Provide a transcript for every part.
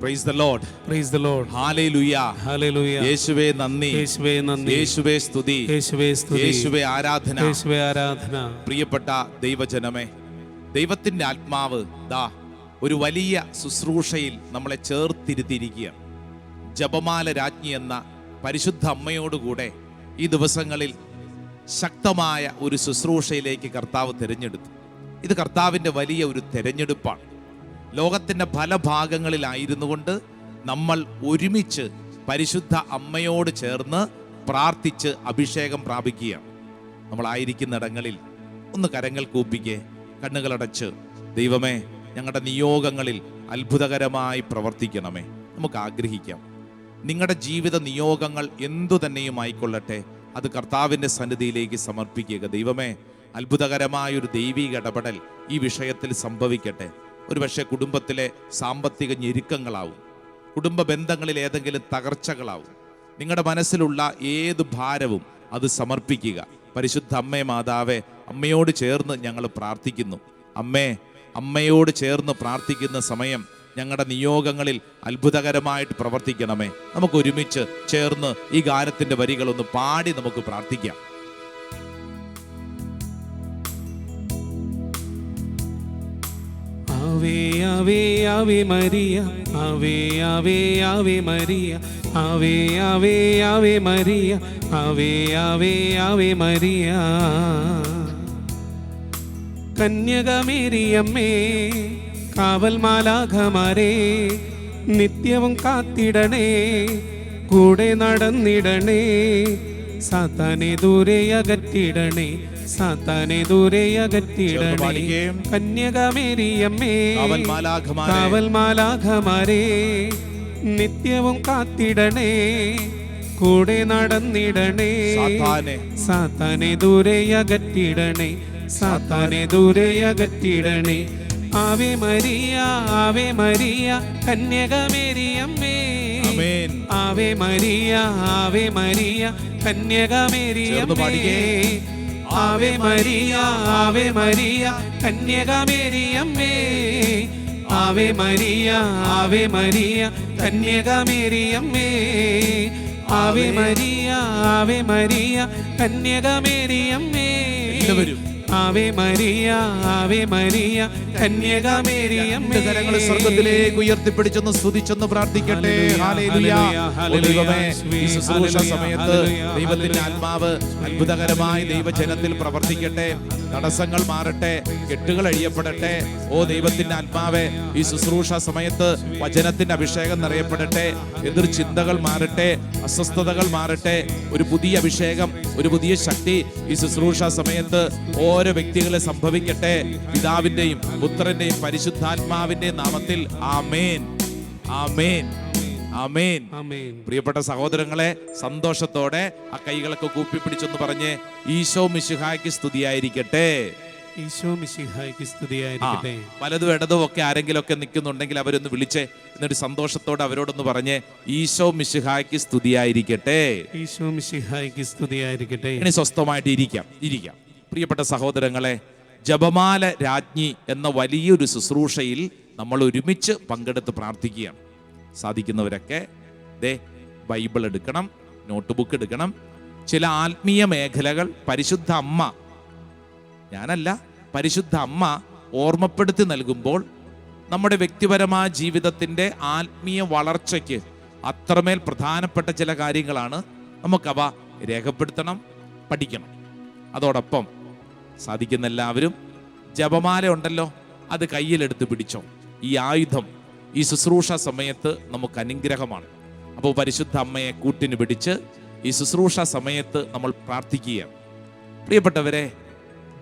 Praise the lord praise the lord hallelujah hallelujah യേശുവേ നന്ദി. യേശുവേ നന്ദി. യേശുവേ സ്തുതി. യേശുവേ സ്തുതി. യേശുവേ ആരാധന. യേശുവേ ആരാധന. പ്രിയപ്പെട്ട ദൈവജനമേ ദൈവത്തിന്റെ ആത്മാവ് ദാ ഒരു വലിയ ശുശ്രൂഷയിൽ നമ്മളെ ചേർത്തിരുത്തിയിരിക്കുക ജപമാല രാജ്ഞി എന്ന പരിശുദ്ധ അമ്മയോടുകൂടെ ഈ ദിവസങ്ങളിൽ ശക്തമായ ഒരു ശുശ്രൂഷയിലേക്ക് കർത്താവ് തിരഞ്ഞെടുത്തു. ഇത് കർത്താവിന്റെ വലിയ ഒരു തിരഞ്ഞെടുപ്പാണ്. ലോകത്തിന്റെ പല ഭാഗങ്ങളിലായിരുന്നു കൊണ്ട് നമ്മൾ ഒരുമിച്ച് പരിശുദ്ധ അമ്മയോട് ചേർന്ന് പ്രാർത്ഥിച്ച് അഭിഷേകം പ്രാപിക്കുക നമ്മളായിരിക്കുന്നിടങ്ങളിൽ ഒന്ന് കരങ്ങൾ കൂപ്പിക്കെ കണ്ണുകളടച്ച് ദൈവമേ ഞങ്ങളുടെ നിയോഗങ്ങളിൽ അത്ഭുതകരമായി പ്രവർത്തിക്കണമേ. നമുക്ക് ആഗ്രഹിക്കാം. നിങ്ങളുടെ ജീവിത നിയോഗങ്ങൾ എന്തു തന്നെയും ആയിക്കൊള്ളട്ടെ അത് കർത്താവിന്റെ സന്നിധിയിലേക്ക് സമർപ്പിക്കുക. ദൈവമേ അത്ഭുതകരമായൊരു ദൈവിക ഇടപെടൽ ഈ വിഷയത്തിൽ സംഭവിക്കട്ടെ. ഒരുപക്ഷെ കുടുംബത്തിലെ സാമ്പത്തിക ഞെരുക്കങ്ങളാവും. കുടുംബ ബന്ധങ്ങളിൽ ഏതെങ്കിലും തകർച്ചകളാവും. നിങ്ങളുടെ മനസ്സിലുള്ള ഏത് ഭാരവും അത് സമർപ്പിക്കുക. പരിശുദ്ധ അമ്മേ മാതാവേ അമ്മയോട് ചേർന്ന് ഞങ്ങൾ പ്രാർത്ഥിക്കുന്നു. അമ്മേ അമ്മയോട് ചേർന്ന് പ്രാർത്ഥിക്കുന്ന സമയം ഞങ്ങളുടെ നിയോഗങ്ങളിൽ അത്ഭുതകരമായിട്ട് പ്രവർത്തിക്കണമേ. നമുക്ക് ഒരുമിച്ച് ചേർന്ന് ഈ ഗാനത്തിന്റെ വരികളൊന്ന് പാടി നമുക്ക് പ്രാർത്ഥിക്കാം. Ave ave ave Maria ave ave ave Maria ave ave ave Maria ave ave ave Maria. കന്യകമേരിയമ്മേ കാവൽ മാലാഘമാരേ നിത്യവും കാത്തിടണേ കൂടെ നടന്നിടണേ സാത്താനെ ദൂരെ അകറ്റിടണേ സാത്താനെ ദൂരെ അകറ്റിടണേ. കന്യകമേരിയമ്മേ കാവൽ മാലാഖമാരെ. നിത്യവും കാത്തിടണേ. കൂടെ നടന്നിടണേ. സാത്താനെ. ദൂരെ അകറ്റിടണേ. സാത്താനെ ദൂരെ അകറ്റിടണേ. ആവേ മരിയ ആവേ മരിയ കന്യകമേരിയമ്മേ. ആവേ മരിയ ആവേ മരിയ കന്യകമേരിയമ്മേ. ആവേ മരിയ ആവേ മരിയ കന്യകമേരിയമ്മേ. ആവേ മരിയ ആവേ മരിയ കന്യകമേരിയമ്മേ. ആവേ മരിയ ആവേ മരിയ കന്യകമേരിയമ്മേ. എല്ലാവരും. ആവേ മരിയ ആവേ മരിയ കന്യകാമേരിയം കരങ്ങൾ സ്വർഗത്തിലേക്ക് ഉയർത്തിപ്പിടിച്ചൊന്ന് സ്തുതിച്ചൊന്ന് പ്രാർത്ഥിക്കട്ടെ. സമയത്ത് ദൈവത്തിന്റെ ആത്മാവ് അത്ഭുതകരമായി ദൈവജനത്തിൽ പ്രവർത്തിക്കട്ടെ. തടസ്സങ്ങൾ മാറട്ടെ കെട്ടുകൾ അഴിയപ്പെടട്ടെ. ഓ ദൈവത്തിന്റെ ആത്മാവെ ഈ ശുശ്രൂഷ സമയത്ത് വചനത്തിന്റെ അഭിഷേകം നിറയപ്പെടട്ടെ. എതിർ ചിന്തകൾ മാറട്ടെ അസ്വസ്ഥതകൾ മാറട്ടെ. ഒരു പുതിയ അഭിഷേകം ഒരു പുതിയ ശക്തി ഈ ശുശ്രൂഷ സമയത്ത് ഓരോ വ്യക്തികളെ സംഭവിക്കട്ടെ. പിതാവിന്റെയും പുത്രന്റെയും പരിശുദ്ധാത്മാവിന്റെയും നാമത്തിൽ ആമേൻ. ആമേൻ. ആമേൻ. പ്രിയപ്പെട്ട സഹോദരങ്ങളെ സന്തോഷത്തോടെ ആ കൈകളൊക്കെ കൂപ്പിപ്പിടിച്ചൊന്ന് പറഞ്ഞ് ഈശോ മിശുഹായ്ക്ക് സ്തുതിയായിരിക്കട്ടെ. ഈശോ മിശിഹായ്ക്ക് സ്തുതിയായിരിക്കട്ടെ. വലതും ഇടതും ഒക്കെ ആരെങ്കിലും ഒക്കെ നിൽക്കുന്നുണ്ടെങ്കിൽ അവരൊന്ന് വിളിച്ച് എന്നിട്ട് സന്തോഷത്തോടെ അവരോടൊന്ന് പറഞ്ഞ് ഈശോ മിശിഹായ്ക്ക് സ്തുതിയായിരിക്കട്ടെ. ഈശോ മിശിഹായ്ക്ക് സ്തുതിയായിരിക്കട്ടെ. ഇനി സ്വസ്ഥമായിട്ട് ഇരിക്കാം ഇരിക്കാം. പ്രിയപ്പെട്ട സഹോദരങ്ങളെ ജപമാല രാജ്ഞി എന്ന വലിയൊരു ശുശ്രൂഷയിൽ നമ്മൾ ഒരുമിച്ച് പങ്കെടുത്ത് പ്രാർത്ഥിക്കുകയാണ്. സാധിക്കുന്നവരൊക്കെ ദേ ബൈബിൾ എടുക്കണം നോട്ട് ബുക്ക് എടുക്കണം. ചില ആത്മീയ മേഖലകൾ പരിശുദ്ധ അമ്മ ഞാനല്ല പരിശുദ്ധ അമ്മ ഓർമ്മപ്പെടുത്തി നൽകുമ്പോൾ നമ്മുടെ വ്യക്തിപരമായ ജീവിതത്തിന്റെ ആത്മീയ വളർച്ചയ്ക്ക് അത്രമേൽ പ്രധാനപ്പെട്ട ചില കാര്യങ്ങളാണ് നമുക്കവ രേഖപ്പെടുത്തണം പഠിക്കണം. അതോടൊപ്പം സാധിക്കുന്ന എല്ലാവരും ജപമാല ഉണ്ടല്ലോ അത് കയ്യിലെടുത്ത് പിടിച്ചോ. ഈ ആയുധം ഈ ശുശ്രൂഷ സമയത്ത് നമുക്ക് അനുഗ്രഹമാണ്. അപ്പോൾ പരിശുദ്ധ അമ്മയെ കൂട്ടിന് പിടിച്ച് ഈ ശുശ്രൂഷ സമയത്ത് നമ്മൾ പ്രാർത്ഥിക്കുകയാണ്. പ്രിയപ്പെട്ടവരെ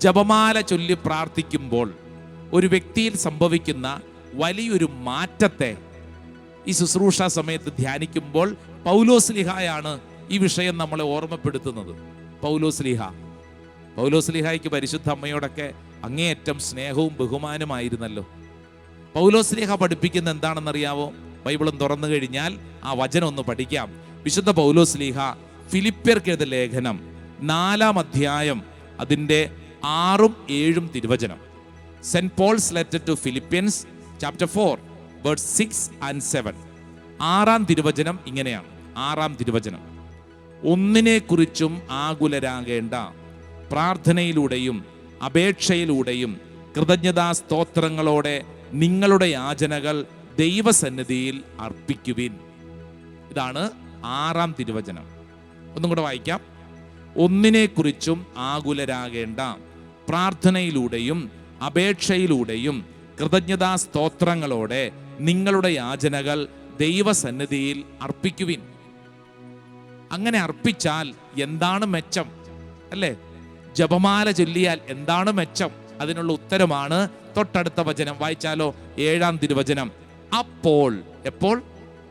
ജപമാല ചൊല്ലി പ്രാർത്ഥിക്കുമ്പോൾ ഒരു വ്യക്തിയിൽ സംഭവിക്കുന്ന വലിയൊരു മാറ്റത്തെ ഈ ശുശ്രൂഷ സമയത്ത് ധ്യാനിക്കുമ്പോൾ പൗലോസ് പൗലോസ്ലിഹായാണ് ഈ വിഷയം നമ്മളെ ഓർമ്മപ്പെടുത്തുന്നത്. പൗലോസ് ലിഹ. പൗലോസ് പൗലോസ്ലിഹായ്ക്ക് പരിശുദ്ധ അമ്മയോടൊക്കെ അങ്ങേയറ്റം സ്നേഹവും ബഹുമാനമായിരുന്നല്ലോ. പൗലോസ്ലിഹ പഠിപ്പിക്കുന്ന എന്താണെന്നറിയാവോ? ബൈബിളും തുറന്നു കഴിഞ്ഞാൽ ആ വചനം ഒന്ന് പഠിക്കാം. വിശുദ്ധ പൗലോസ്ലിഹ ഫിലിപ്പിയർക്കെഴുത ലേഖനം നാലാം അധ്യായം അതിന്റെ ആറും ഏഴും തിരുവചനം. Saint Paul's letter to Philippians chapter four word six and seven. ആറാം തിരുവചനം ഇങ്ങനെയാണ്. ആറാം തിരുവചനം. ഒന്നിനെക്കുറിച്ചും ആകുലരാകേണ്ട പ്രാർത്ഥനയിലൂടെയും അപേക്ഷയിലൂടെയും കൃതജ്ഞതാ സ്തോത്രങ്ങളോടെ നിങ്ങളുടെ യാചനകൾ ദൈവസന്നിധിയിൽ അർപ്പിക്കുവിൻ. ഇതാണ് ആറാം തിരുവചനം. ഒന്നും കൂടെ വായിക്കാം. ഒന്നിനെക്കുറിച്ചും ആകുലരാകേണ്ട പ്രാർത്ഥനയിലൂടെയും അപേക്ഷയിലൂടെയും കൃതജ്ഞതാ സ്തോത്രങ്ങളോടെ നിങ്ങളുടെ യാചനകൾ ദൈവസന്നിധിയിൽ അർപ്പിക്കുവിൻ. അങ്ങനെ അർപ്പിച്ചാൽ എന്താണ് മെച്ചം? അല്ലേ? ജപമാല ചൊല്ലിയാൽ എന്താണ് മെച്ചം? അതിനുള്ള ഉത്തരമാണ് തൊട്ടടുത്ത വചനം. വായിച്ചാലോ? ഏഴാം തിരുവചനം. അപ്പോൾ എപ്പോൾ?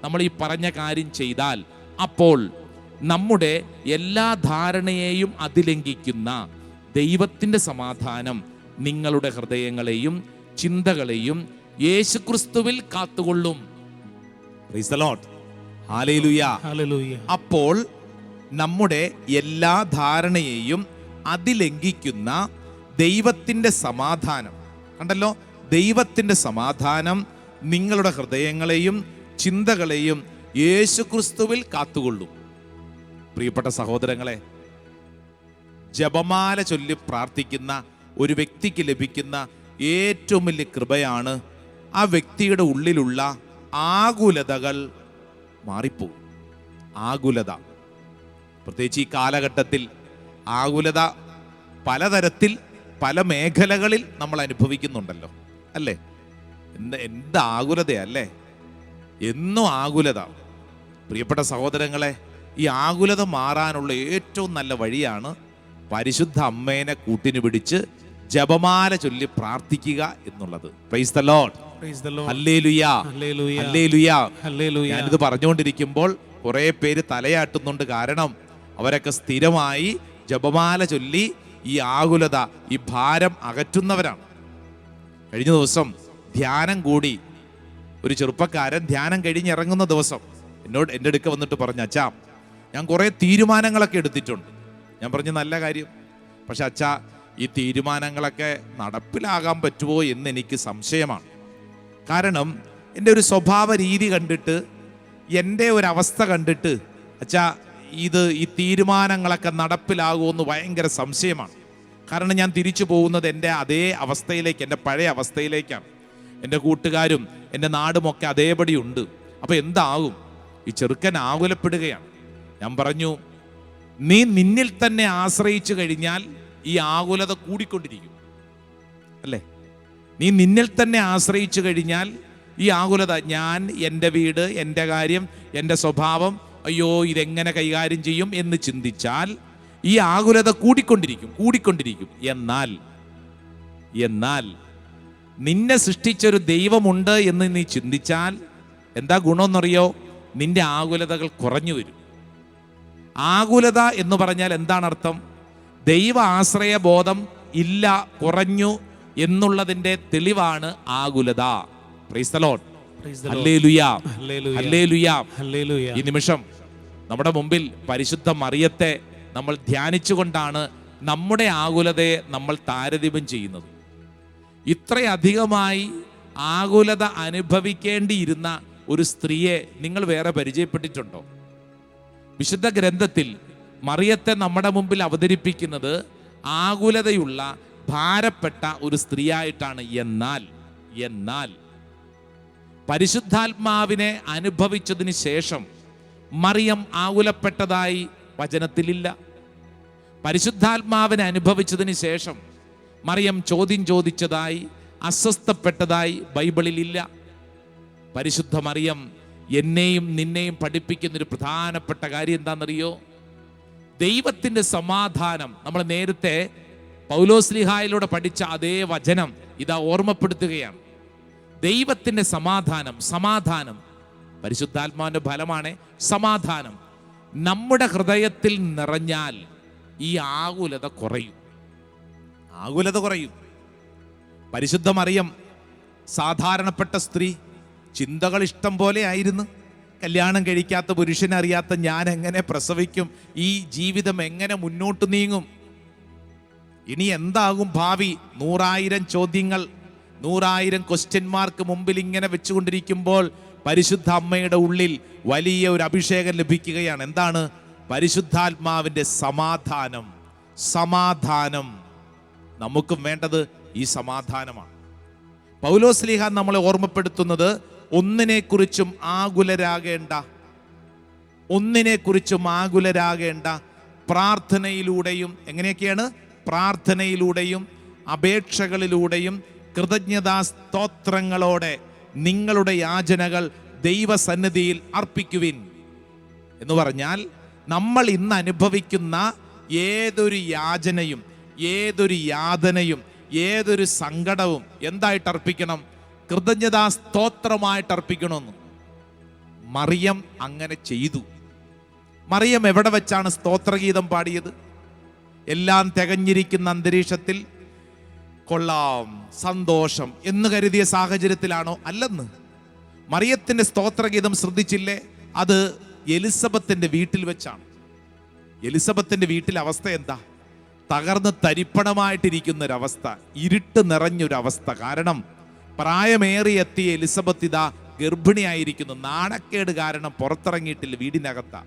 നമ്മൾ ഈ പറഞ്ഞ കാര്യം ചെയ്താൽ അപ്പോൾ നമ്മുടെ എല്ലാ ധാരണയെയും അതിലംഘിക്കുന്ന ദൈവത്തിന്റെ സമാധാനം നിങ്ങളുടെ ഹൃദയങ്ങളെയും ചിന്തകളെയും യേശുക്രിസ്തുവിൽ കാത്തുകൊള്ളും. Praise the Lord. Hallelujah. Hallelujah അപ്പോൾ നമ്മുടെ എല്ലാ ധാരണയെയും അതിലംഘിക്കുന്ന ദൈവത്തിന്റെ സമാധാനം. കണ്ടല്ലോ? ദൈവത്തിന്റെ സമാധാനം നിങ്ങളുടെ ഹൃദയങ്ങളെയും ചിന്തകളെയും യേശുക്രിസ്തുവിൽ കാത്തുകൊള്ളും. പ്രിയപ്പെട്ട സഹോദരങ്ങളെ ജപമാല ചൊല്ലി പ്രാർത്ഥിക്കുന്ന ഒരു വ്യക്തിക്ക് ലഭിക്കുന്ന ഏറ്റവും വലിയ കൃപയാണ് ആ വ്യക്തിയുടെ ഉള്ളിലുള്ള ആകുലതകൾ മാറിപ്പോകും. ആകുലത. പ്രത്യേകിച്ച് ഈ കാലഘട്ടത്തിൽ ആകുലത പലതരത്തിൽ പല മേഖലകളിൽ നമ്മൾ അനുഭവിക്കുന്നുണ്ടല്ലോ അല്ലേ? എന്ത് എന്ത് ആകുലതയല്ലേ എന്നും ആകുലത. പ്രിയപ്പെട്ട സഹോദരങ്ങളെ ഈ ആകുലത മാറാനുള്ള ഏറ്റവും നല്ല വഴിയാണ് പരിശുദ്ധ അമ്മേനെ കൂട്ടിന് പിടിച്ച് ജപമാല ചൊല്ലി പ്രാർത്ഥിക്കുക എന്നുള്ളത്. പ്രൈസ് ദ ലോഡ് ഞാനിത് പറഞ്ഞുകൊണ്ടിരിക്കുമ്പോൾ കുറെ പേര് തലയാട്ടുന്നുണ്ട് കാരണം അവരൊക്കെ സ്ഥിരമായി ജപമാല ചൊല്ലി ഈ ആകുലത ഈ ഭാരം അകറ്റുന്നവരാണ്. കഴിഞ്ഞ ദിവസം ധ്യാനം കൂടി. ഒരു ചെറുപ്പക്കാരൻ ധ്യാനം കഴിഞ്ഞിറങ്ങുന്ന ദിവസം എന്നോട് എന്റെ അടുക്ക വന്നിട്ട് പറഞ്ഞ അച്ഛാ ഞാൻ കുറേ തീരുമാനങ്ങളൊക്കെ എടുത്തിട്ടുണ്ട്. ഞാൻ പറഞ്ഞ നല്ല കാര്യം. പക്ഷെ അച്ഛാ ഈ തീരുമാനങ്ങളൊക്കെ നടപ്പിലാകാൻ പറ്റുമോ എന്ന് എനിക്ക് സംശയമാണ്. കാരണം എന്റെ ഒരു സ്വഭാവ രീതി കണ്ടിട്ട് എന്റെ ഒരു അവസ്ഥ കണ്ടിട്ട് അച്ഛാ ഇത് ഈ തീരുമാനങ്ങളൊക്കെ നടപ്പിലാകുമെന്ന് ഭയങ്കര സംശയമാണ്. കാരണം ഞാൻ തിരിച്ചു പോകുന്നത് എന്റെ അതേ അവസ്ഥയിലേക്ക് എന്റെ പഴയ അവസ്ഥയിലേക്കാണ്. എന്റെ കൂട്ടുകാരും എന്റെ നാടുമൊക്കെ അതേപടി ഉണ്ട്. അപ്പോൾ എന്താകും? ഈ ചെറുക്കൻ ആകുലപ്പെടുകയാണ്. ഞാൻ പറഞ്ഞു നീ നിന്നിൽ തന്നെ ആശ്രയിച്ചു കഴിഞ്ഞാൽ ഈ ആകുലത കൂടിക്കൊണ്ടിരിക്കും. അല്ലേ? നീ നിന്നിൽ തന്നെ ആശ്രയിച്ചു കഴിഞ്ഞാൽ ഈ ആകുലത ഞാൻ എന്റെ വീട് എന്റെ കാര്യം എന്റെ സ്വഭാവം അയ്യോ ഇതെങ്ങനെ കൈകാര്യം ചെയ്യും എന്ന് ചിന്തിച്ചാൽ ഈ ആകുലത കൂടിക്കൊണ്ടിരിക്കും കൂടിക്കൊണ്ടിരിക്കും. എന്നാൽ എന്നാൽ നിന്നെ സൃഷ്ടിച്ചൊരു ദൈവമുണ്ട് എന്ന് നീ ചിന്തിച്ചാൽ എന്താ ഗുണമെന്നറിയോ? നിന്റെ ആകുലതകൾ കുറഞ്ഞു വരും. ആകുലത എന്ന് പറഞ്ഞാൽ എന്താണ് അർത്ഥം ദൈവ ആശ്രയ ബോധം ഇല്ല കുറഞ്ഞു എന്നുള്ളതിന്റെ തെളിവാണ് ആകുലത. ഈ നിമിഷം നമ്മുടെ മുമ്പിൽ പരിശുദ്ധ മറിയത്തെ നമ്മൾ ധ്യാനിച്ചുകൊണ്ടാണ് നമ്മുടെ ആകുലതയെ നമ്മൾ താരതമ്യം ചെയ്യുന്നത്. ഇത്രയധികമായി ആകുലത അനുഭവിക്കേണ്ടിയിരുന്ന ഒരു സ്ത്രീയെ നിങ്ങൾ വേറെ പരിചയപ്പെട്ടിട്ടുണ്ടോ? വിശുദ്ധ ഗ്രന്ഥത്തിൽ മറിയത്തെ നമ്മുടെ മുമ്പിൽ അവതരിപ്പിക്കുന്നത് ആകുലതയുള്ള ഭാരപ്പെട്ട ഒരു സ്ത്രീയായിട്ടാണ്. എന്നാൽ എന്നാൽ പരിശുദ്ധാത്മാവിനെ അനുഭവിച്ചതിന് ശേഷം മറിയം ആകുലപ്പെട്ടതായി വചനത്തിലില്ല. പരിശുദ്ധാത്മാവിനെ അനുഭവിച്ചതിന് ശേഷം മറിയം ചോദ്യം ചോദിച്ചതായി അസ്വസ്ഥപ്പെട്ടതായി ബൈബിളിലില്ല. പരിശുദ്ധ മറിയം എന്നെയും നിന്നെയും പഠിപ്പിക്കുന്ന ഒരു പ്രധാനപ്പെട്ട കാര്യം എന്താണെന്നറിയോ? ദൈവത്തിന്റെ സമാധാനം. നമ്മൾ നേരത്തെ പൗലോസ്ലിഹായിലൂടെ പഠിച്ച അതേ വചനം ഇതാ ഓർമ്മപ്പെടുത്തുകയാണ്. ദൈവത്തിന്റെ സമാധാനം സമാധാനം. പരിശുദ്ധാത്മാവിന്റെ ഫലമാണ് സമാധാനം. നമ്മുടെ ഹൃദയത്തിൽ നിറഞ്ഞാൽ ഈ ആകുലത കുറയും. ആകുലത കുറയും. പരിശുദ്ധമറിയം സാധാരണപ്പെട്ട സ്ത്രീ ചിന്തകൾ ഇഷ്ടം പോലെ ആയിരുന്നു. കല്യാണം കഴിക്കാത്ത പുരുഷനെ അറിയാത്ത ഞാൻ എങ്ങനെ പ്രസവിക്കും? ഈ ജീവിതം എങ്ങനെ മുന്നോട്ട് നീങ്ങും? ഇനി എന്താകും ഭാവി? നൂറായിരം ചോദ്യങ്ങൾ നൂറായിരം ക്വസ്റ്റ്യൻ മാർക്ക് മുമ്പിൽ ഇങ്ങനെ വെച്ചുകൊണ്ടിരിക്കുമ്പോൾ പരിശുദ്ധ അമ്മയുടെ ഉള്ളിൽ വലിയ ഒരു അഭിഷേകം ലഭിക്കുകയാണ്. എന്താണ്? പരിശുദ്ധാത്മാവിന്റെ സമാധാനം. സമാധാനം. നമുക്കും വേണ്ടത് ഈ സമാധാനമാണ്. പൗലോസ്ലിഹ നമ്മളെ ഓർമ്മപ്പെടുത്തുന്നത് ഒന്നിനെക്കുറിച്ചും ആകുലരാകേണ്ട ഒന്നിനെക്കുറിച്ചും ആകുലരാകേണ്ട പ്രാർത്ഥനയിലൂടെയും എങ്ങനെയൊക്കെയാണ്? പ്രാർത്ഥനയിലൂടെയും അപേക്ഷകളിലൂടെയും കൃതജ്ഞതാ സ്തോത്രങ്ങളോടെ നിങ്ങളുടെ യാചനകൾ ദൈവസന്നിധിയിൽ അർപ്പിക്കുവിൻ. എന്ന് പറഞ്ഞാൽ നമ്മൾ ഇന്ന് അനുഭവിക്കുന്ന ഏതൊരു യാചനയും ഏതൊരു യാതനയും ഏതൊരു സങ്കടവും എന്തായിട്ട് അർപ്പിക്കണം? കൃതജ്ഞതാ സ്തോത്രമായിട്ട് അർപ്പിക്കണമെന്ന്. മറിയം അങ്ങനെ ചെയ്തു. മറിയം എവിടെ വെച്ചാണ് സ്തോത്രഗീതം പാടിയത്? എല്ലാം തികഞ്ഞിരിക്കുന്ന അന്തരീക്ഷത്തിൽ കൊള്ളാം സന്തോഷം എന്ന് കരുതിയ സാഹചര്യത്തിലാണോ അല്ലെന്ന്? മറിയത്തിന്റെ സ്തോത്രഗീതം ശ്രദ്ധിച്ചില്ലേ? അത് എലിസബത്തിന്റെ വീട്ടിൽ വെച്ചാണ്. എലിസബത്തിന്റെ വീട്ടിലെ അവസ്ഥ എന്താ? തകർന്ന് തരിപ്പണമായിട്ടിരിക്കുന്ന ഒരവസ്ഥ ഇരുട്ട് നിറഞ്ഞൊരവസ്ഥ. കാരണം പ്രായമേറിയെത്തിയ എലിസബത്ത് ഇതാ ഗർഭിണിയായിരിക്കുന്നു. നാണക്കേട് കാരണം പുറത്തിറങ്ങിയിട്ടില്ല വീടിനകത്ത.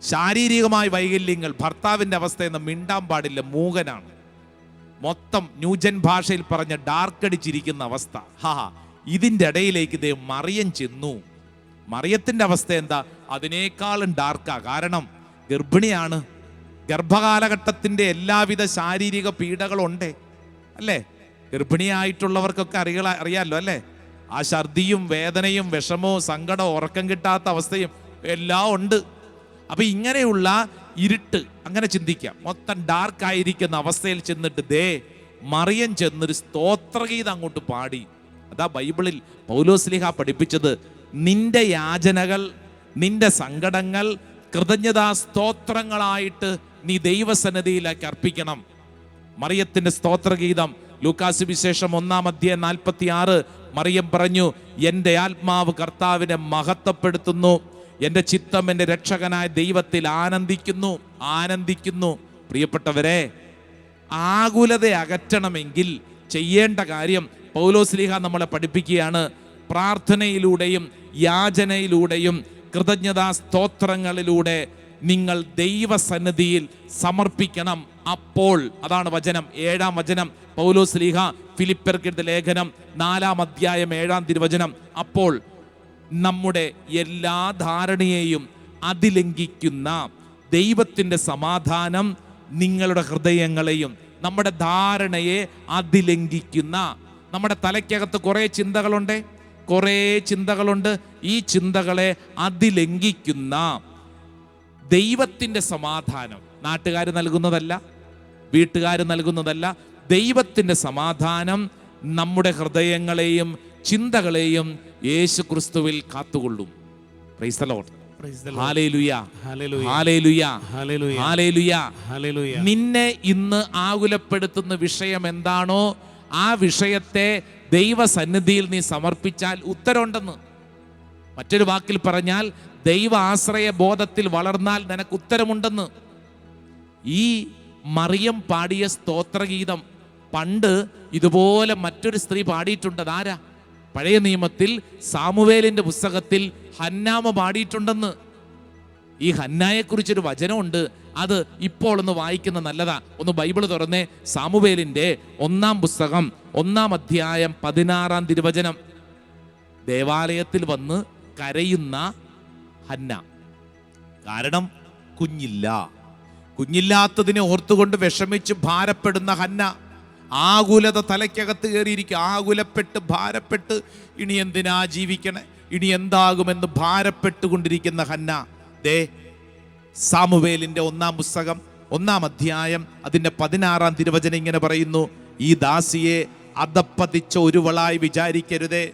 ശാരീരികമായ വൈകല്യങ്ങൾ ഭർത്താവിന്റെ അവസ്ഥ എന്ന മിണ്ടാൻ പാടില്ല മൂകനാണ്. മൊത്തം ന്യൂജൻ ഭാഷയിൽ പറഞ്ഞ ഡാർക്ക് അടിച്ചിരിക്കുന്ന അവസ്ഥ. ഹാ ഇതിന്റെ ഇടയിലേക്ക് ഇതേ മറിയം ചെന്നു. മറിയത്തിന്റെ അവസ്ഥ എന്താ? അതിനേക്കാളും ഡാർക്കാ കാരണം ഗർഭിണിയാണ്. ഗർഭകാലഘട്ടത്തിന്റെ എല്ലാവിധ ശാരീരിക പീഡകളും ഉണ്ടേ അല്ലേ? ഗർഭിണിയായിട്ടുള്ളവർക്കൊക്കെ അറിയ അറിയാമല്ലോ അല്ലേ? ആ ഛർദിയും വേദനയും വിഷമവും സങ്കടവും ഉറക്കം കിട്ടാത്ത അവസ്ഥയും എല്ലാം ഉണ്ട്. അപ്പം ഇങ്ങനെയുള്ള ഇരുട്ട് അങ്ങനെ ചിന്തിക്കാം. മൊത്തം ഡാർക്ക് ആയിരിക്കുന്ന അവസ്ഥയിൽ ചെന്നിട്ട് ദേ മറിയം ചെന്നൊരു സ്തോത്രഗീതം അങ്ങോട്ട് പാടി. അതാ ബൈബിളിൽ പൗലോസ്ലിഹ പഠിപ്പിച്ചത് നിന്റെ യാചനകൾ നിന്റെ സങ്കടങ്ങൾ കൃതജ്ഞതാ സ്തോത്രങ്ങളായിട്ട് നീ ദൈവസന്നിധിയിലേക്ക് അർപ്പിക്കണം. മറിയത്തിന്റെ സ്തോത്രഗീതം ലൂക്കാസ് വിശേഷം ഒന്നാം അധ്യായം നാൽപ്പത്തി ആറ് മറിയം പറഞ്ഞു എന്റെ ആത്മാവ് കർത്താവിനെ മഹത്വപ്പെടുത്തുന്നു. എന്റെ ചിത്തം എന്റെ രക്ഷകനായ ദൈവത്തിൽ ആനന്ദിക്കുന്നു ആനന്ദിക്കുന്നു. പ്രിയപ്പെട്ടവരെ ആകുലത അകറ്റണമെങ്കിൽ ചെയ്യേണ്ട കാര്യം പൗലോസ്ലിഹ നമ്മളെ പഠിപ്പിക്കുകയാണ്. പ്രാർത്ഥനയിലൂടെയും യാചനയിലൂടെയും കൃതജ്ഞതാ സ്തോത്രങ്ങളിലൂടെ നിങ്ങൾ ദൈവസന്നിധിയിൽ സമർപ്പിക്കണം അപ്പോൾ. അതാണ് വചനം. ഏഴാം വചനം. പൗലോസ്ലിഹ ഫിലിപ്പർക്കെടുത്ത ലേഖനം. നാലാം അധ്യായം ഏഴാം തിരുവചനം. അപ്പോൾ നമ്മുടെ എല്ലാ ധാരണയെയും അതിലംഘിക്കുന്ന ദൈവത്തിന്റെ സമാധാനം നിങ്ങളുടെ ഹൃദയങ്ങളെയും നമ്മുടെ ധാരണയെ അതിലംഘിക്കുന്ന നമ്മുടെ തലയ്ക്കകത്ത് കുറേ ചിന്തകളുണ്ട്. കുറേ ചിന്തകളുണ്ട്. ഈ ചിന്തകളെ അതിലംഘിക്കുന്ന ദൈവത്തിന്റെ സമാധാനം നാട്ടുകാർ നൽകുന്നതല്ല വീട്ടുകാർ നൽകുന്നതല്ല. ദൈവത്തിന്റെ സമാധാനം നമ്മുടെ ഹൃദയങ്ങളെയും ചിന്തകളെയും യേശു ക്രിസ്തുവിൽ കാത്തുകൊള്ളും. നിന്നെ ഇന്ന് ആകുലപ്പെടുത്തുന്ന വിഷയം എന്താണോ ആ വിഷയത്തെ ദൈവസന്നിധിയിൽ നീ സമർപ്പിച്ചാൽ ഉത്തരമുണ്ടെന്ന്. മറ്റൊരു വാക്കിൽ പറഞ്ഞാൽ ദൈവ ആശ്രയ ബോധത്തിൽ വളർന്നാൽ നിനക്ക് ഉത്തരമുണ്ടെന്ന്. ഈ മറിയം പാടിയ സ്തോത്രഗീതം പണ്ട് ഇതുപോലെ മറ്റൊരു സ്ത്രീ പാടിയിട്ടുണ്ട്. അതാരാ? പഴയ നിയമത്തിൽ സാമുവേലിന്റെ പുസ്തകത്തിൽ ഹന്നാമ പാടിയിട്ടുണ്ടെന്ന്. ഈ ഹന്നായെ കുറിച്ചൊരു വചനമുണ്ട്. അത് ഇപ്പോൾ ഒന്ന് വായിക്കുന്ന നല്ലതാ. ഒന്ന് ബൈബിൾ തുറന്നേ. സാമുവേലിന്റെ ഒന്നാം പുസ്തകം ഒന്നാം അധ്യായം പതിനാറാം തിരുവചനം. ദേവാലയത്തിൽ വന്ന് കരയുന്ന ഹന്ന. കാരണം കുഞ്ഞില്ല. കുഞ്ഞില്ലാത്തതിനെ ഓർത്തുകൊണ്ട് വിഷമിച്ച് ഭാരപ്പെടുന്ന ഹന്ന. ആകുലത തലയ്ക്കകത്ത് കയറിയിരിക്കുക. ആകുലപ്പെട്ട് ഭാരപ്പെട്ട്. ഇനി എന്തിനാ ജീവിക്കണേ? ഇനി എന്താകുമെന്ന് ഭാരപ്പെട്ടുകൊണ്ടിരിക്കുന്ന ഹന്ന. ദേ സാമുവേലിന്റെ ഒന്നാം പുസ്തകം ഒന്നാം അധ്യായം അതിന്റെ പതിനാറാം തിരുവചനം ഇങ്ങനെ പറയുന്നു. ഈ ദാസിയെ അതപ്പതിച്ച ഒരുവളായി വിചാരിക്കരുതേ.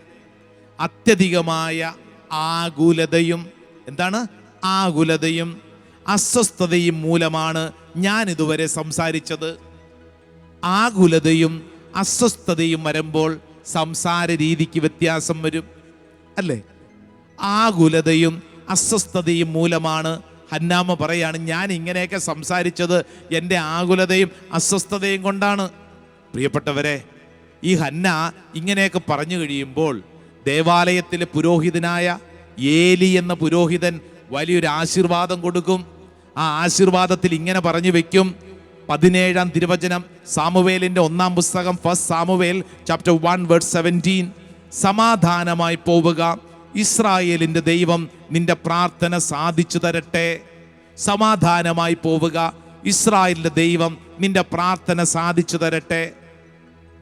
അത്യധികമായ ആകുലതയും എന്താണ്? ആകുലതയും അസ്വസ്ഥതയും മൂലമാണ് ഞാൻ ഇതുവരെ സംസാരിച്ചത്. ആകുലതയും അസ്വസ്ഥതയും വരുമ്പോൾ സംസാര രീതിക്ക് വ്യത്യാസം വരും. അല്ലേ? ആകുലതയും അസ്വസ്ഥതയും മൂലമാണ് ഹന്നാമ പറയാണ് ഞാൻ ഇങ്ങനെയൊക്കെ സംസാരിച്ചത് എന്റെ ആകുലതയും അസ്വസ്ഥതയും കൊണ്ടാണ്. പ്രിയപ്പെട്ടവരെ ഈ ഹന്ന ഇങ്ങനെയൊക്കെ പറഞ്ഞു കഴിയുമ്പോൾ ദേവാലയത്തിലെ പുരോഹിതനായ ഏലി എന്ന പുരോഹിതൻ വലിയൊരു ആശീർവാദം കൊടുക്കും. ആ ആശീർവാദത്തിൽ ഇങ്ങനെ പറഞ്ഞു വെക്കും പതിനേഴാം തിരുവചനം സാമുവേലിന്റെ ഒന്നാം പുസ്തകം first Samuel chapter one word seventeen സമാധാനമായി പോവുക. ഇസ്രായേലിന്റെ ദൈവം നിന്റെ പ്രാർത്ഥന സാധിച്ചു തരട്ടെ. സമാധാനമായി പോവുക. ഇസ്രായേലിന്റെ ദൈവം നിന്റെ പ്രാർത്ഥന സാധിച്ചു തരട്ടെ.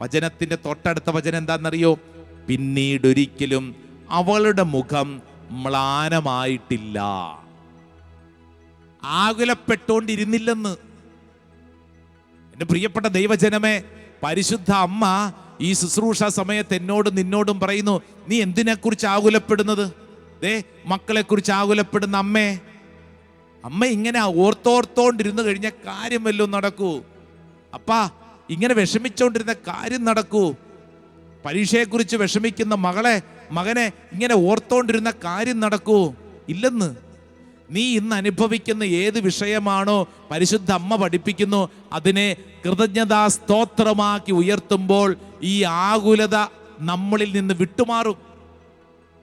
വചനത്തിന്റെ തൊട്ടടുത്ത വചനം എന്താണെന്നറിയോ? പിന്നീടൊരിക്കലും അവളുടെ മുഖം മ്ലാനമായിട്ടില്ല. ആകുലപ്പെട്ടുകൊണ്ടിരുന്നില്ലെന്ന്. എന്റെ പ്രിയപ്പെട്ട ദൈവജനമേ പരിശുദ്ധ അമ്മ ഈ ശുശ്രൂഷ സമയത്ത് എന്നോടും നിന്നോടും പറയുന്നു നീ എന്തിനെക്കുറിച്ച് ആകുലപ്പെടുന്നത്? ദേ മക്കളെക്കുറിച്ച് ആകുലപ്പെടുന്ന അമ്മേ അമ്മ ഇങ്ങനെ ഓർത്തോർത്തോണ്ടിരുന്ന് കഴിഞ്ഞ കാര്യം വല്ലതും നടക്കൂ. അപ്പാ ഇങ്ങനെ വിഷമിച്ചോണ്ടിരുന്ന കാര്യം നടക്കൂ. പരീക്ഷയെക്കുറിച്ച് വിഷമിക്കുന്ന മകളെ മകനെ ഇങ്ങനെ ഓർത്തോണ്ടിരുന്ന കാര്യം നടക്കൂ. ഇല്ലെന്ന്. നീ ഇന്ന് അനുഭവിക്കുന്ന ഏത് വിഷയമാണോ പരിശുദ്ധ അമ്മ പഠിപ്പിക്കുന്നു അതിനെ കൃതജ്ഞതാ സ്തോത്രമാക്കി ഉയർത്തുമ്പോൾ ഈ ആകുലത നമ്മളിൽ നിന്ന് വിട്ടുമാറും.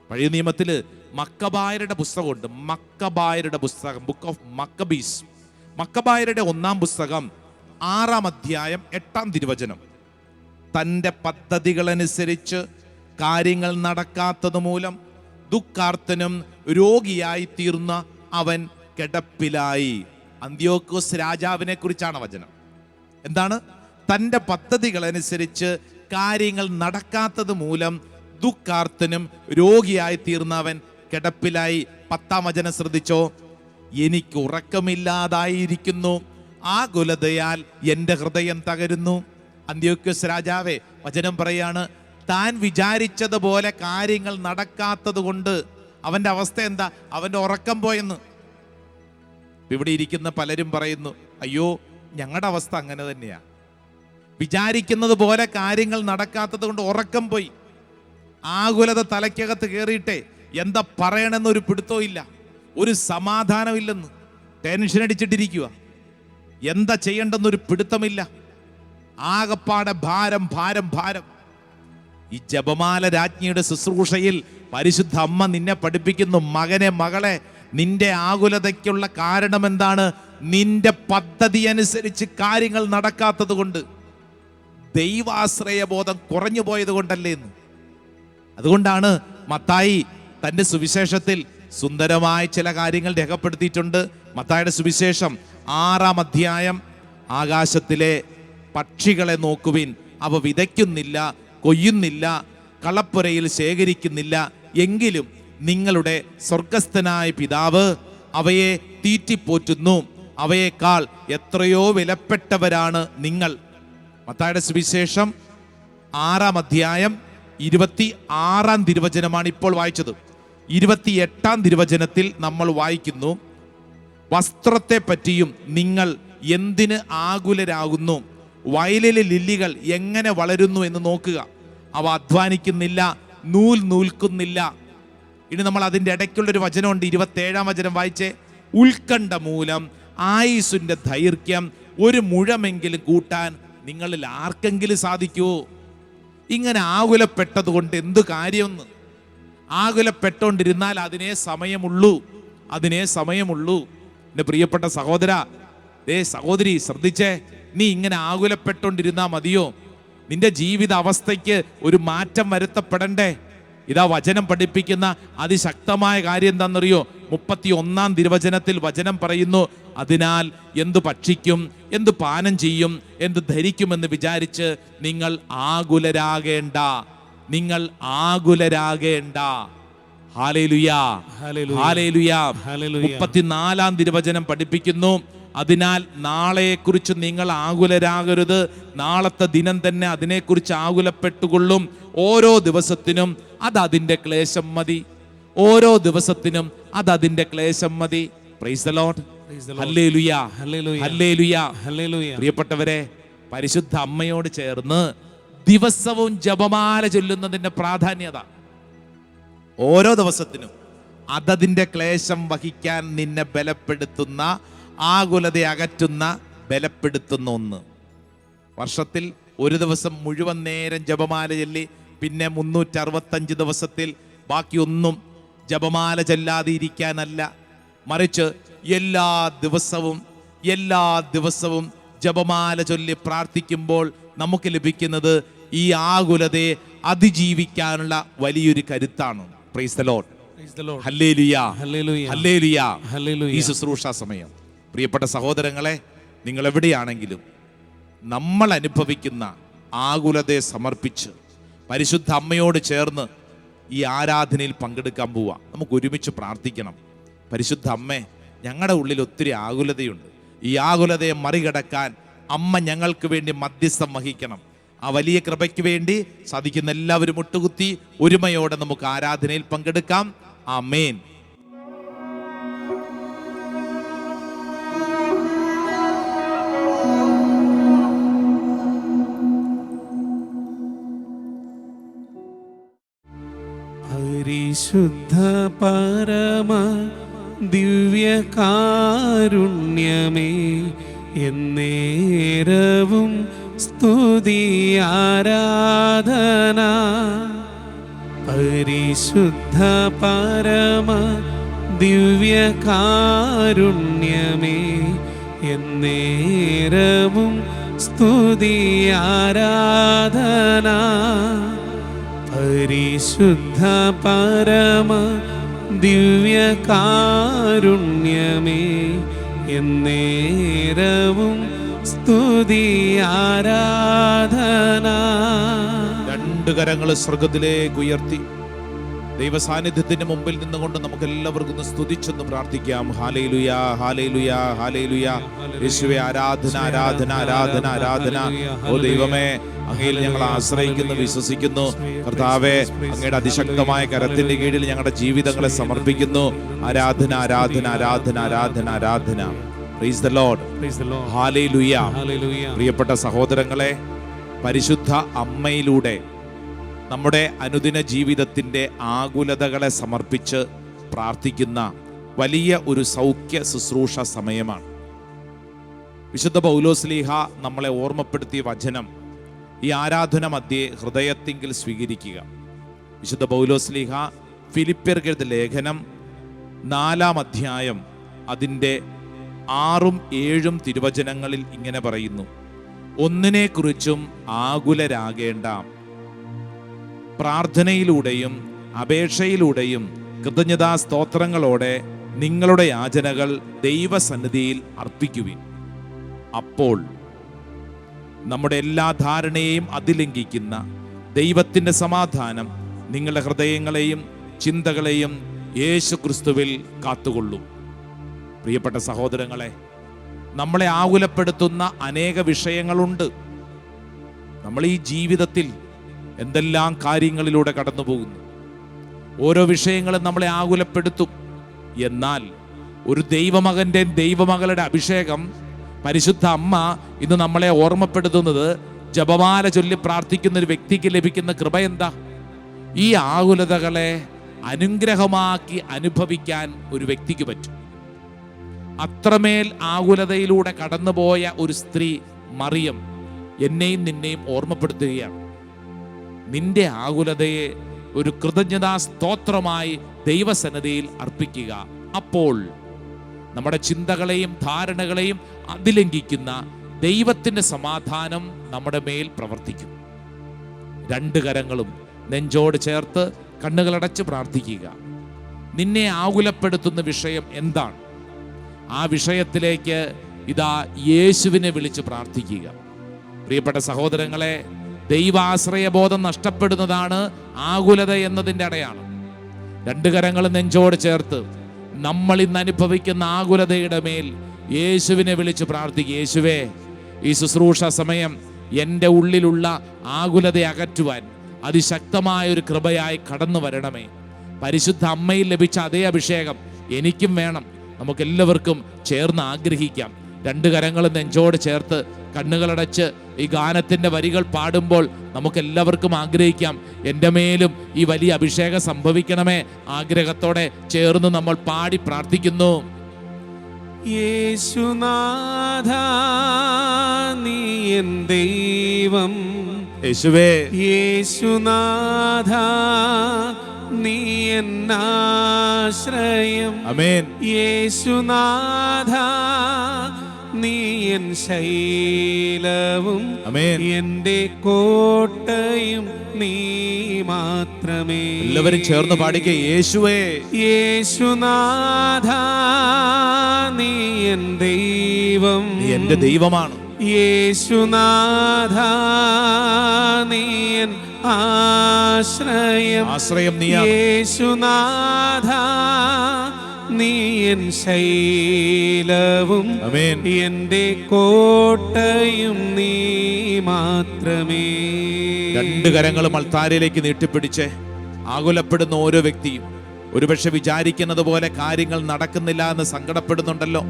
പഴയ നിയമത്തിൽ മക്കബായരുടെ പുസ്തകമുണ്ട്. മക്കബായരുടെ പുസ്തകം ബുക്ക് ഓഫ് മക്കബീസ് മക്കബായരുടെ ഒന്നാം പുസ്തകം ആറാം അധ്യായം എട്ടാം തിരുവചനം. തന്റെ പദ്ധതികളനുസരിച്ച് കാര്യങ്ങൾ നടക്കാത്തത് മൂലം ദുഃഖാർത്തനും രോഗിയായി തീർന്ന അവൻ കിടപ്പിലായി. അന്ത്യോക്കോസ് രാജാവിനെ കുറിച്ചാണ് വചനം. എന്താണ്? തന്റെ പദ്ധതികളനുസരിച്ച് കാര്യങ്ങൾ നടക്കാത്തത് മൂലം ദുഃഖാർത്തനും രോഗിയായി തീർന്നവൻ കിടപ്പിലായി. പത്താം വചനം ശ്രദ്ധിച്ചോ? എനിക്ക് ഉറക്കമില്ലാതായിരിക്കുന്നു. ആ കുലതയാൽ എന്റെ ഹൃദയം തകരുന്നു. അന്ത്യോക്യസ് രാജാവേ വചനം പറയാണ് താൻ വിചാരിച്ചതുപോലെ കാര്യങ്ങൾ നടക്കാത്തത് കൊണ്ട് അവന്റെ അവസ്ഥ എന്താ? അവന്റെ ഉറക്കം പോയെന്ന്. ഇവിടെ ഇരിക്കുന്ന പലരും പറയുന്നു അയ്യോ ഞങ്ങളുടെ അവസ്ഥ അങ്ങനെ തന്നെയാ. വിചാരിക്കുന്നത് പോലെ കാര്യങ്ങൾ നടക്കാത്തത് കൊണ്ട് ഉറക്കം പോയി. ആകുലത തലയ്ക്കകത്ത് കയറിയിട്ടെ എന്താ പറയണമെന്നൊരു പിടുത്തവും ഇല്ല. ഒരു സമാധാനമില്ലെന്ന് ടെൻഷൻ അടിച്ചിട്ടിരിക്കുക എന്താ ചെയ്യേണ്ടെന്നൊരു പിടുത്തമില്ല. ആകപ്പാടെ ഭാരം ഭാരം ഭാരം. ഈ ജപമാല രാജ്ഞിയുടെ ശുശ്രൂഷയിൽ പരിശുദ്ധ അമ്മ നിന്നെ പഠിപ്പിക്കുന്നു. മകനെ മകളെ നിന്റെ ആകുലതയ്ക്കുള്ള കാരണം എന്താണ്? നിന്റെ പദ്ധതി അനുസരിച്ച് കാര്യങ്ങൾ നടക്കാത്തത് കൊണ്ട്. ദൈവാശ്രയബോധം കുറഞ്ഞു പോയത് കൊണ്ടല്ലേ എന്ന്. അതുകൊണ്ടാണ് മത്തായി തന്റെ സുവിശേഷത്തിൽ സുന്ദരമായ ചില കാര്യങ്ങൾ രേഖപ്പെടുത്തിയിട്ടുണ്ട്. മത്തായുടെ സുവിശേഷം ആറാം അധ്യായം ആകാശത്തിലെ പക്ഷികളെ നോക്കുവിൻ. അവ വിതയ്ക്കുന്നില്ല കൊയ്യുന്നില്ല കളപ്പുരയിൽ ശേഖരിക്കുന്നില്ല. എങ്കിലും നിങ്ങളുടെ സ്വർഗസ്ഥനായ പിതാവ് അവയെ തീറ്റിപ്പോറ്റുന്നു. അവയേക്കാൾ എത്രയോ വിലപ്പെട്ടവരാണ് നിങ്ങൾ. മത്തായുടെ സുവിശേഷം ആറാം അധ്യായം ഇരുപത്തി ആറാം തിരുവചനമാണ് ഇപ്പോൾ വായിച്ചത്. ഇരുപത്തി എട്ടാം തിരുവചനത്തിൽ നമ്മൾ വായിക്കുന്നു വസ്ത്രത്തെ പറ്റിയും നിങ്ങൾ എന്തിന് ആകുലരാകുന്നു? വയലിലെ ലില്ലികൾ എങ്ങനെ വളരുന്നു എന്ന് നോക്കുക. അവ അധ്വാനിക്കുന്നില്ല നൂൽ നൂൽക്കുന്നില്ല. ഇനി നമ്മൾ അതിന്റെ ഇടയ്ക്കുള്ളൊരു വചനമുണ്ട് ഇരുപത്തേഴാം വചനം വായിച്ചേ. ഉത്കണ്ഠ മൂലം ആയുസിന്റെ ദൈർഘ്യം ഒരു മുഴമെങ്കിലും കൂട്ടാൻ നിങ്ങളിൽ ആർക്കെങ്കിലും സാധിക്കുമോ ഇങ്ങനെ ആകുലപ്പെട്ടത് കൊണ്ട് എന്ത് കാര്യമെന്ന്? ആകുലപ്പെട്ടുകൊണ്ടിരുന്നാൽ അതിനെ സമയമുള്ളൂ അതിനേ സമയമുള്ളൂ. എന്റെ പ്രിയപ്പെട്ട സഹോദര ദേ സഹോദരി ശ്രദ്ധിച്ചേ. നീ ഇങ്ങനെ ആകുലപ്പെട്ടുകൊണ്ടിരുന്നാ മതിയോ? നിന്റെ ജീവിത അവസ്ഥയ്ക്ക് ഒരു മാറ്റം വരുത്തപ്പെടണ്ടേ? ഇതാ വചനം പഠിപ്പിക്കുന്ന അതിശക്തമായ കാര്യം എന്താണെന്നറിയോ? മുപ്പത്തി ഒന്നാം തിരുവചനത്തിൽ വചനം പറയുന്നു അതിനാൽ എന്തു ഭക്ഷിക്കും എന്തു പാനം ചെയ്യും എന്ത് ധരിക്കുമെന്ന് വിചാരിച്ച് നിങ്ങൾ ആകുലരാകേണ്ട. നിങ്ങൾ ആകുലരാകേണ്ട. ഹാലേലുയാ. ഹാലേലുയാ. മുപ്പത്തിനാലാം തിരുവചനം പഠിപ്പിക്കുന്നു അതിനാൽ നാളെയെക്കുറിച്ച് നിങ്ങൾ ആകുലരാകരുത്. നാളത്തെ ദിനം തന്നെ അതിനെക്കുറിച്ച് ആകുലപ്പെട്ടുകൊള്ളും. ഓരോ ദിവസത്തിനും അത് അതിന്റെ ക്ലേശം മതി. ഓരോ ദിവസത്തിനും അത് അതിന്റെ ക്ലേശം മതി. പ്രൈസ്. പ്രിയപ്പെട്ടവരെ പരിശുദ്ധ അമ്മയോട് ചേർന്ന് ദിവസവും ജപമാല ചൊല്ലുന്നതിന്റെ പ്രാധാന്യത. ഓരോ ദിവസത്തിനും അതതിന്റെ ക്ലേശം വഹിക്കാൻ നിന്നെ ബലപ്പെടുത്തുന്ന ആകുലത അകറ്റുന്ന ബലപ്പെടുത്തുന്ന ഒന്ന്. വർഷത്തിൽ ഒരു ദിവസം മുഴുവൻ നേരം ജപമാല ചൊല്ലി പിന്നെ മുന്നൂറ്ററുപത്തഞ്ച് ദിവസത്തിൽ ബാക്കിയൊന്നും ജപമാല ചെല്ലാതെ ഇരിക്കാനല്ല. മറിച്ച് എല്ലാ ദിവസവും എല്ലാ ദിവസവും ജപമാല ചൊല്ലി പ്രാർത്ഥിക്കുമ്പോൾ നമുക്ക് ലഭിക്കുന്നത് ഈ ആകുലതയെ അതിജീവിക്കാനുള്ള വലിയൊരു കരുത്താണ്. Praise the Hallelujah. ഈ ശുശ്രൂഷ സമയം. പ്രിയപ്പെട്ട സഹോദരങ്ങളെ നിങ്ങൾ എവിടെയാണെങ്കിലും നമ്മൾ അനുഭവിക്കുന്ന ആകുലതയെ സമർപ്പിച്ച് പരിശുദ്ധ അമ്മയോട് ചേർന്ന് ഈ ആരാധനയിൽ പങ്കെടുക്കാൻ പോവുക നമുക്ക് ഒരുമിച്ച് പ്രാർത്ഥിക്കണം. പരിശുദ്ധ അമ്മേ ഞങ്ങളുടെ ഉള്ളിൽ ഒത്തിരി ആകുലതയുണ്ട്. ഈ ആകുലതയെ മറികടക്കാൻ അമ്മ ഞങ്ങൾക്ക് വേണ്ടി മധ്യസ്ഥം വഹിക്കണം. ആ വലിയ കൃപയ്ക്ക് വേണ്ടി സാധിക്കുന്ന എല്ലാവരും ഒട്ടുകുത്തി ഒരുമയോടെ നമുക്ക് ആരാധനയിൽ പങ്കെടുക്കാം. ആ ആമേൻ. പരിശുദ്ധ പരമ ദിവ്യകാരുണ്യമേ എന്നേരവും സ്തുതി ആരാധന പരിശുദ്ധ പരമ ദിവ്യകാരുണ്യമേ എന്നേരവും സ്തുതി ആരാധന പരിശുദ്ധ പരമ ദിവ്യകാരുണ്യമേ എന്നേരവും സ്തുതി ആരാധന. രണ്ടു കരങ്ങൾ സ്വർഗത്തിലേക്ക് ഉയർത്തി. ദൈവ സാന്നിധ്യത്തിന്റെ മുമ്പിൽ നിന്നുകൊണ്ട് നമുക്ക് എല്ലാവർക്കും സ്തുതിച്ചൊന്ന് പ്രാർത്ഥിക്കാം. ഹാലയിലുയ ഹാലയിലുയ ഹാലയിലുയ യേശുവെ ആരാധന ആരാധന ആരാധന ആരാധന. ഓ ദൈവമേ അങ്ങയിൽ ഞങ്ങൾ ആശ്രയിക്കുന്നു വിശ്വസിക്കുന്നു. കർത്താവെ അങ്ങയുടെ അതിശക്തമായ കരത്തിന്റെ കീഴിൽ ഞങ്ങളുടെ ജീവിതങ്ങളെ സമർപ്പിക്കുന്നു. ആരാധന ആരാധന ആരാധന ആരാധന ആരാധന. Praise the lord Praise the Lord. Hallelujah പ്രിയപ്പെട്ട സഹോദരങ്ങളെ പരിശുദ്ധ അമ്മയിലൂടെ നമ്മുടെ അനുദിന ജീവിതത്തിന്റെ ആകുലതകളെ സമർപ്പിച്ച് പ്രാർത്ഥിക്കുന്ന വലിയ ഒരു സൗഖ്യ ശുശ്രൂഷ സമയമാണ്. വിശുദ്ധ പൗലോസ്ലീഹ നമ്മളെ ഓർമ്മപ്പെടുത്തിയ വചനം ഈ ആരാധന മധ്യേ ഹൃദയത്തിങ്കിൽ സ്വീകരിക്കുക. വിശുദ്ധ പൗലോസ്ലീഹ ഫിലിപ്പിയർക്കെഴുത ലേഖനം നാലാം അധ്യായം അതിന്റെ ആറും ഏഴും തിരുവചനങ്ങളിൽ ഇങ്ങനെ പറയുന്നു ഒന്നിനെക്കുറിച്ചും ആകുലരാകേണ്ട പ്രാർത്ഥനയിലൂടെയും അപേക്ഷയിലൂടെയും കൃതജ്ഞതാ സ്തോത്രങ്ങളോടെ നിങ്ങളുടെ യാചനകൾ ദൈവസന്നിധിയിൽ അർപ്പിക്കുവിൻ. അപ്പോൾ നമ്മുടെ എല്ലാ ധാരണയെയും അതിലംഘിക്കുന്ന ദൈവത്തിന്റെ സമാധാനം നിങ്ങളുടെ ഹൃദയങ്ങളെയും ചിന്തകളെയും യേശു ക്രിസ്തുവിൽ കാത്തുകൊള്ളും. പ്രിയപ്പെട്ട സഹോദരങ്ങളെ നമ്മളെ ആകുലപ്പെടുത്തുന്ന അനേക വിഷയങ്ങളുണ്ട്. നമ്മൾ ഈ ജീവിതത്തിൽ എന്തെല്ലാം കാര്യങ്ങളിലൂടെ കടന്നു പോകുന്നു ഓരോ വിഷയങ്ങളും നമ്മളെ ആകുലപ്പെടുത്തും. എന്നാൽ ഒരു ദൈവമകന്റെ ദൈവമകളുടെ അഭിഷേകം പരിശുദ്ധ അമ്മ ഇന്ന് നമ്മളെ ഓർമ്മപ്പെടുത്തുന്നത് ജപമാല ചൊല്ലി പ്രാർത്ഥിക്കുന്ന ഒരു വ്യക്തിക്ക് ലഭിക്കുന്ന കൃപ എന്താ? ഈ ആകുലതകളെ അനുഗ്രഹമാക്കി അനുഭവിക്കാൻ ഒരു വ്യക്തിക്ക് പറ്റും. അത്രമേൽ ആകുലതയിലൂടെ കടന്നുപോയ ഒരു സ്ത്രീ മറിയം എന്നെയും നിന്നെയും ഓർമ്മപ്പെടുത്തുകയാണ്. നിന്റെ ആകുലതയെ ഒരു കൃതജ്ഞതാ സ്തോത്രമായി ദൈവസന്നതിയിൽ അർപ്പിക്കുക. അപ്പോൾ നമ്മുടെ ചിന്തകളെയും ധാരണകളെയും അതിലംഘിക്കുന്ന ദൈവത്തിന്റെ സമാധാനം നമ്മുടെ മേൽ പ്രവർത്തിക്കും. രണ്ട് കരങ്ങളും നെഞ്ചോട് ചേർത്ത് കണ്ണുകളടച്ച് പ്രാർത്ഥിക്കുക. നിന്നെ ആകുലപ്പെടുത്തുന്ന വിഷയം എന്താണ്? ആ വിഷയത്തിലേക്ക് ഇതാ യേശുവിനെ വിളിച്ച് പ്രാർത്ഥിക്കുക. പ്രിയപ്പെട്ട സഹോദരങ്ങളെ ദൈവാശ്രയബോധം നഷ്ടപ്പെടുന്നതാണ് ആകുലത എന്നതിന്റെ അടയാളം. രണ്ട് കരങ്ങൾ നെഞ്ചോട് ചേർത്ത് നമ്മൾ ഇന്ന് അനുഭവിക്കുന്ന ആകുലതയുടെ മേൽ യേശുവിനെ വിളിച്ച് പ്രാർത്ഥിക്കുക. യേശുവേ ഈ ശുശ്രൂഷ സമയം എന്റെ ഉള്ളിലുള്ള ആകുലത അകറ്റുവാൻ അതിശക്തമായ ഒരു കൃപയായി കടന്നു വരണമേ. പരിശുദ്ധ അമ്മയിൽ ലഭിച്ച അതേ അഭിഷേകം എനിക്കും വേണം. നമുക്കെല്ലാവർക്കും ചേർന്ന് ആഗ്രഹിക്കാം. രണ്ട് കരങ്ങളും നെഞ്ചോട് ചേർത്ത് കണ്ണുകളടച്ച് ഈ ഗാനത്തിന്റെ വരികൾ പാടുമ്പോൾ നമുക്കെല്ലാവർക്കും ആഗ്രഹിക്കാം. എന്റെ മേലും ഈ വലിയ അഭിഷേകം സംഭവിക്കണമേ. ആഗ്രഹത്തോടെ ചേർന്ന് നമ്മൾ പാടി പ്രാർത്ഥിക്കുന്നു. യേശുനാഥ നീ എൻ ദൈവം. യേശുവേ. യേശുനാഥ നീ എന്നാശ്രയം അമേൻ യേശുനാഥ നീ എൻ ശൈലവും എന്റെ കോട്ടയും നീ മാത്രമേ എല്ലാവരും ചേർന്ന് പാടിക്കുക യേശുവേ. യേശുനാഥ നീ എൻ ദൈവം. എന്റെ ദൈവമാണ്. യേശുനാഥ നീ എൻ ആശ്രയം. ആശ്രയം നീ യേശുനാഥ നീ എൻ ശൈലവും എന്റെ കോട്ടയും നീ മാത്രമേ. രണ്ട് കരങ്ങളും അൾത്താരയിലേക്ക് നീട്ടിപ്പിടിച്ച് ആകുലപ്പെടുന്ന ഓരോ വ്യക്തിയും ഒരുപക്ഷെ വിചാരിക്കുന്നത് പോലെ കാര്യങ്ങൾ നടക്കുന്നില്ല എന്ന് സങ്കടപ്പെടുന്നുണ്ടല്ലോ.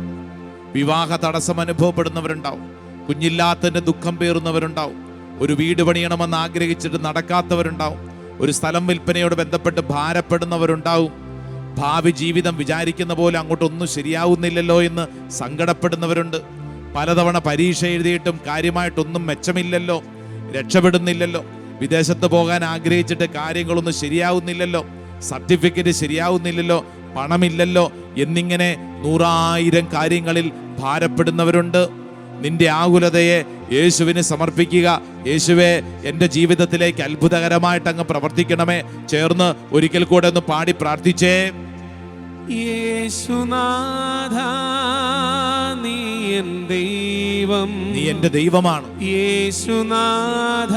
വിവാഹ തടസ്സം അനുഭവപ്പെടുന്നവരുണ്ടാവും. കുഞ്ഞില്ലാത്തതിന്റെ ദുഃഖം പേറുന്നവരുണ്ടാവും. ഒരു വീട് പണിയണമെന്ന് ആഗ്രഹിച്ചിട്ട് നടക്കാത്തവരുണ്ടാവും. ഒരു സ്ഥലം വിൽപ്പനയോട് ബന്ധപ്പെട്ട് ഭാരപ്പെടുന്നവരുണ്ടാവും. ഭാവി ജീവിതം വിചാരിക്കുന്ന പോലെ അങ്ങോട്ടൊന്നും ശരിയാവുന്നില്ലല്ലോ എന്ന് സങ്കടപ്പെടുന്നവരുണ്ട്. പലതവണ പരീക്ഷ എഴുതിയിട്ടും കാര്യമായിട്ടൊന്നും മെച്ചമില്ലല്ലോ. രക്ഷപ്പെടുന്നില്ലല്ലോ. വിദേശത്ത് പോകാൻ ആഗ്രഹിച്ചിട്ട് കാര്യങ്ങളൊന്നും ശരിയാവുന്നില്ലല്ലോ. സർട്ടിഫിക്കറ്റ് ശരിയാവുന്നില്ലല്ലോ. പണമില്ലല്ലോ എന്നിങ്ങനെ നൂറായിരം കാര്യങ്ങളിൽ ഭാരപ്പെടുന്നവരുണ്ട്. നിന്റെ ആകുലതയെ യേശുവിന് സമർപ്പിക്കുക. യേശുവെ എന്റെ ജീവിതത്തിലേക്ക് അത്ഭുതകരമായിട്ട് അങ്ങ് പ്രവർത്തിക്കണമേ. ചേർന്ന് ഒരിക്കൽ കൂടെ ഒന്ന് പാടി പ്രാർത്ഥിച്ചേ. യേശുനാഥ നീ എൻ ദൈവം. നീ എന്റെ ദൈവമാണ്. യേശുനാഥ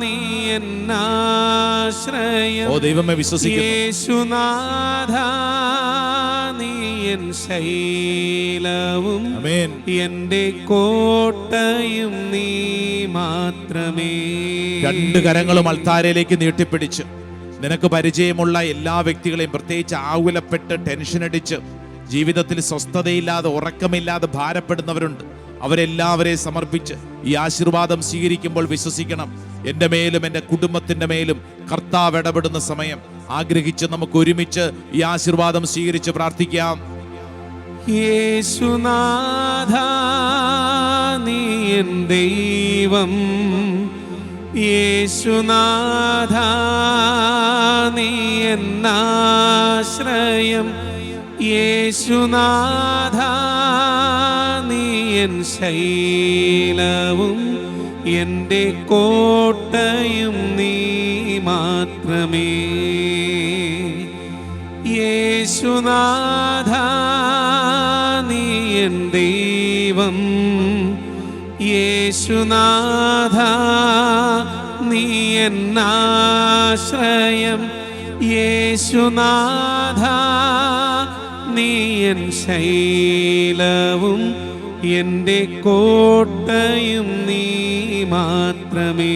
നീ എന്നാശ്രയം ഓ ദൈവമേ വിശ്വസിക്കുന്നു. യേശുനാഥ നീ എൻ ശൈലവും. ആമേൻ. എന്റെ കോട്ടയും നീ മാത്രമേ. രണ്ട് കരങ്ങളും അൾത്താരയിലേക്ക് നീട്ടിപ്പിടിച്ച്. നിനക്ക് പരിചയമുള്ള എല്ലാ വ്യക്തികളെയും പ്രത്യേകിച്ച് ആകുലപ്പെട്ട് ടെൻഷനടിച്ച് ജീവിതത്തിൽ സ്വസ്ഥതയില്ലാതെ ഉറക്കമില്ലാതെ ഭാരപ്പെടുന്നവരുണ്ട്. അവരെല്ലാവരെയും സമർപ്പിച്ച് ഈ ആശീർവാദം സ്വീകരിക്കുമ്പോൾ വിശ്വസിക്കണം. എന്റെ മേലും എന്റെ കുടുംബത്തിന്റെ മേലും കർത്താവ് ഇടപെടുന്ന സമയം. ആഗ്രഹിച്ച് നമുക്ക് ഒരുമിച്ച് ഈ ആശീർവാദം സ്വീകരിച്ച് പ്രാർത്ഥിക്കാം. യേശുനാഥ നീ ദൈവം. യേശുനാഥ നീ എന്നാശ്രയം? യേശുനാഥ നീ എൻ ശൈലവും എന്റെ കോട്ടയും നീ മാത്രമേ. യേശുനാഥ നീ എൻ ദൈവം യേശുനാഥ നീ എന്നാശ്രയം. യേശുനാഥ നീ എൻ ശൈലവും എന്റെ കോട്ടയും നീ മാത്രമേ.